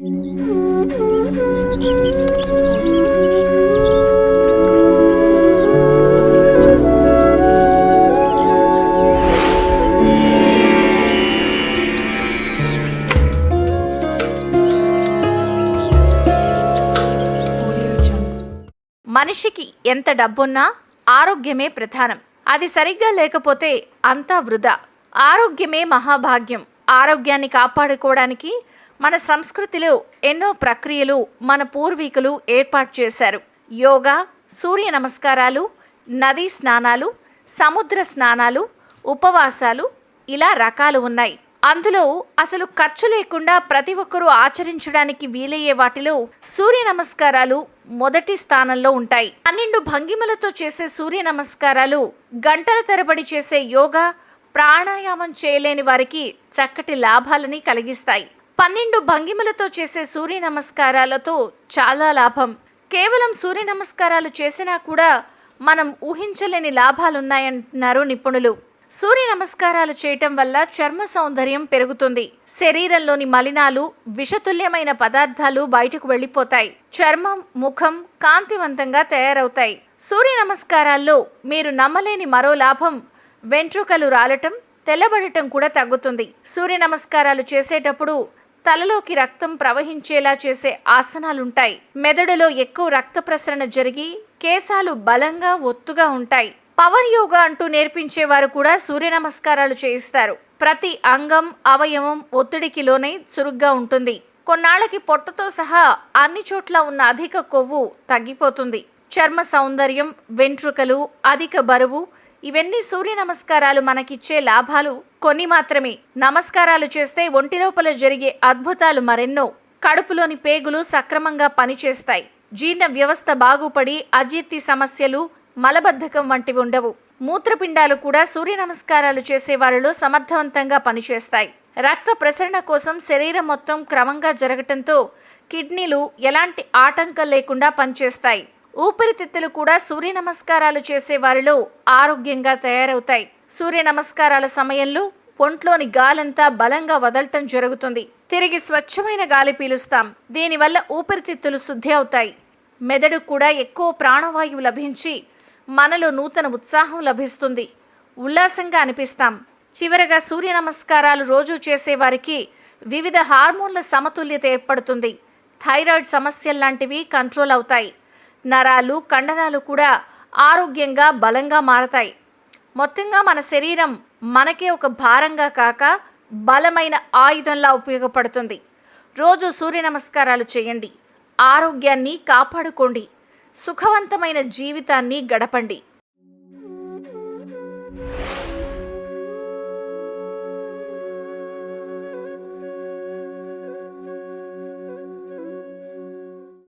మనిషికి ఎంత డబ్బున్నా ఆరోగ్యమే ప్రధానం. అది సరిగ్గా లేకపోతే అంతా వృధా. ఆరోగ్యమే మహాభాగ్యం. ఆరోగ్యాన్ని కాపాడుకోవడానికి మన సంస్కృతిలో ఎన్నో ప్రక్రియలు మన పూర్వీకులు ఏర్పాటు చేశారు. యోగా సూర్య నమస్కారాలు నదీ స్నానాలు సముద్ర స్నానాలు ఉపవాసాలు ఇలా రకాలు ఉన్నాయి. అందులో అసలు ఖర్చు లేకుండా ప్రతి ఒక్కరూ ఆచరించడానికి వీలయ్యే వాటిలో సూర్య నమస్కారాలు మొదటి స్థానంలో ఉంటాయి. పన్నెండు భంగిమలతో చేసే సూర్య నమస్కారాలు గంటల తరబడి చేసే యోగా ప్రాణాయామం చేయలేని వారికి చక్కటి లాభాలని కలిగిస్తాయి. పన్నెండు భంగిమలతో చేసే సూర్య నమస్కారాలతో చాలా లాభం. కేవలం సూర్య నమస్కారాలు చేసినా కూడా మనం ఊహించలేని లాభాలున్నాయంటున్నారు నిపుణులు. సూర్య నమస్కారాలు చేయటం వల్ల చర్మ సౌందర్యం పెరుగుతుంది. శరీరంలోని మలినాలు విషతుల్యమైన పదార్థాలు బయటకు వెళ్ళిపోతాయి. చర్మం ముఖం కాంతివంతంగా తయారవుతాయి. సూర్య నమస్కారాల్లో మీరు నమ్మలేని మరో లాభం వెంట్రుకలు రాలటం తెల్లబడటం కూడా తగ్గుతుంది. సూర్య నమస్కారాలు చేసేటప్పుడు తలలోకి రక్తం ప్రవహించేలా చేసే ఆసనాలుంటాయి. మెదడులో ఎక్కువ రక్త ప్రసరణ జరిగి కేశాలు బలంగా ఒత్తుగా ఉంటాయి. పవర్ యోగా అంటూ నేర్పించేవారు కూడా సూర్య నమస్కారాలు చేయిస్తారు. ప్రతి అంగం అవయవం ఒత్తిడికి లోనై చురుగ్గా ఉంటుంది. కొన్నాళ్ళకి పొట్టతో సహా అన్ని చోట్ల ఉన్న అధిక కొవ్వు తగ్గిపోతుంది. చర్మ సౌందర్యం వెంట్రుకలు అధిక బరువు ఇవన్నీ సూర్య నమస్కారాలు మనకిచ్చే లాభాలు. కొన్ని మాత్రమే. నమస్కారాలు చేస్తే ఒంటి లోపల జరిగే అద్భుతాలు మరెన్నో. కడుపులోని పేగులు సక్రమంగా పనిచేస్తాయి. జీర్ణ వ్యవస్థ బాగుపడి అజీర్తి సమస్యలు మలబద్ధకం వంటివి ఉండవు. మూత్రపిండాలు కూడా సూర్య నమస్కారాలు చేసే వారిలో సమర్థవంతంగా పనిచేస్తాయి. రక్త ప్రసరణ కోసం శరీరం మొత్తం క్రమంగా జరగటంతో కిడ్నీలు ఎలాంటి ఆటంకం లేకుండా పనిచేస్తాయి. ఊపిరితిత్తులు కూడా సూర్య నమస్కారాలు చేసే వారిలో ఆరోగ్యంగా తయారవుతాయి. సూర్య నమస్కారాల సమయంలో ఒంట్లోని గాలంతా బలంగా వదలటం జరుగుతుంది. తిరిగి స్వచ్ఛమైన గాలి పీలుస్తాం. దీనివల్ల ఊపిరితిత్తులు శుద్ధి అవుతాయి. మెదడు కూడా ఎక్కువ ప్రాణవాయువు లభించి మనలో నూతన ఉత్సాహం లభిస్తుంది. ఉల్లాసంగా అనిపిస్తాం. చివరగా సూర్య నమస్కారాలు రోజు చేసేవారికి వివిధ హార్మోన్ల సమతుల్యత ఏర్పడుతుంది. థైరాయిడ్ సమస్యల్లాంటివి కంట్రోల్ అవుతాయి. నరాలు కండరాలు కూడా ఆరోగ్యంగా బలంగా మారతాయి. మొత్తంగా మన శరీరం మనకే ఒక భారంగా కాక బలమైన ఆయుధంలా ఉపయోగపడుతుంది. రోజు సూర్య నమస్కారాలు చేయండి. ఆరోగ్యాన్ని కాపాడుకోండి. సుఖవంతమైన జీవితాన్ని గడపండి.